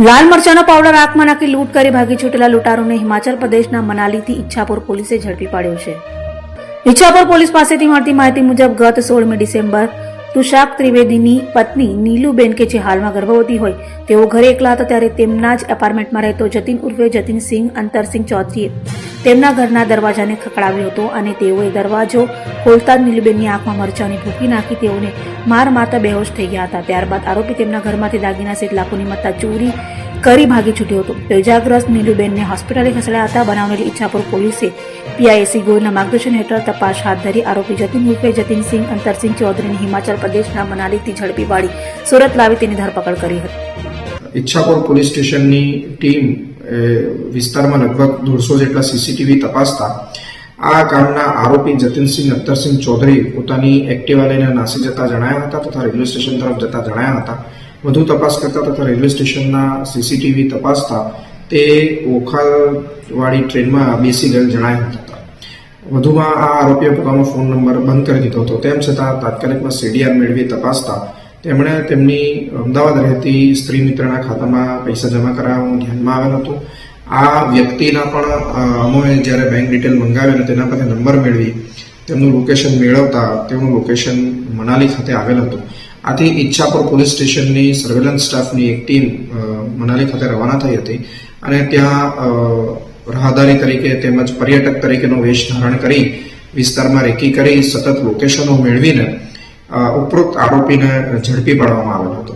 લાલ મરચાનો powder આંખમાં નાખી લૂંટ કરી ભાગી છૂટેલા લૂંટારોને હિમાચલ પ્રદેશના મનાલીથી ઈચ્છાપુર પોલીસે ઝડપી પાડ્યો છે. ઈચ્છાપુર પોલીસ પાસેથી મળતી માહિતી મુજબ ગત સોળમી ડિસેમ્બર તુષાક ત્રિવેદીની પત્ની નીલુબેન કે જે હાલમાં ગર્ભવતી હોય, તેઓ ઘરે એકલા હતા ત્યારે તેમના જ એપાર્ટમેન્ટમાં રહેતો જતીન ઉર્ફે જતીનસિંહ અંતરસિંહ ચૌધરીએ તેમના ઘરના દરવાજાને ખખડાવ્યો હતો અને તેઓએ દરવાજો ખોલતા જ નીલુબેનની આંખમાં મરચાની ભૂકી નાખી તેઓને માર મારતા બેહોશ થઈ ગયા હતા. ત્યારબાદ આરોપી તેમના ઘરમાંથી દાગીના સહિત લાખોની મત્તા ચોરી કરી ભાગી છૂટ્યો હતો. તો ઇજાગ્રસ્ત નીલુબેનને હોસ્પિટલે ખસેડાયા હતા. બનાવનેલી ઈચ્છાપુર પોલીસે પીઆઈએસી ગોયલના માર્ગદર્શન હેઠળ તપાસ હાથ ધરી આરોપી જતીન ઉર્ફે જતીનસિંહ, અંતરસિંહ ચૌધરીને હિમાચલ પ્રદેશના મનાલીથી ઝડપી વાળી સુરત લાવી તેની ધરપકડ કરી હતી. ઈચ્છાપુર પોલીસ સ્ટેશનની ટીમ વિસ્તારમાં લગભગ દોઢસો જેટલા સીસીટીવી તપાસતા આ કામના આરોપી જતીનસિંહ અખ્તરસિંહ ચૌધરી પોતાની એક્ટિવા લઈને નાસી જતા જણાયા હતા તથા રેલવે સ્ટેશન તરફ જતા જણાયા હતા. વધુ તપાસ કરતા તથા રેલવે સ્ટેશનના સીસીટીવી તપાસતા તે ઓખાવાળી ટ્રેનમાં બેસી ગયેલ જણાયા હતા. વધુમાં આ આરોપીએ પોતાનો ફોન નંબર બંધ કરી દીધો હતો. તેમ છતાં તાત્કાલિકમાં સીડીઆર મેળવી તપાસતા તેમણે તેમની અમદાવાદ રહેતી સ્ત્રી મિત્રના ખાતામાં પૈસા જમા કરાવવાનું ધ્યાનમાં આવેલ હતું. આ વ્યક્તિના પણ અ, અમોએ જ્યારે બેંક ડિટેલ મંગાવી અને તેના પાસે નંબર મેળવી તેમનું લોકેશન મેળવતા તેમનું લોકેશન મનાલી ખાતે આવેલ હતું. આથી ઈચ્છાપુર પોલીસ સ્ટેશનની સર્વેલન્સ સ્ટાફની એક ટીમ મનાલી ખાતે રવાના થઈ હતી અને ત્યાં રાહદારી તરીકે તેમજ પર્યટક તરીકેનો વેશ ધારણ કરી, વિસ્તારમાં રેકી કરી સતત લોકેશનો મેળવીને ઉપરોક્ત આરોપીને ઝડપી પાડવામાં આવેલો હતો.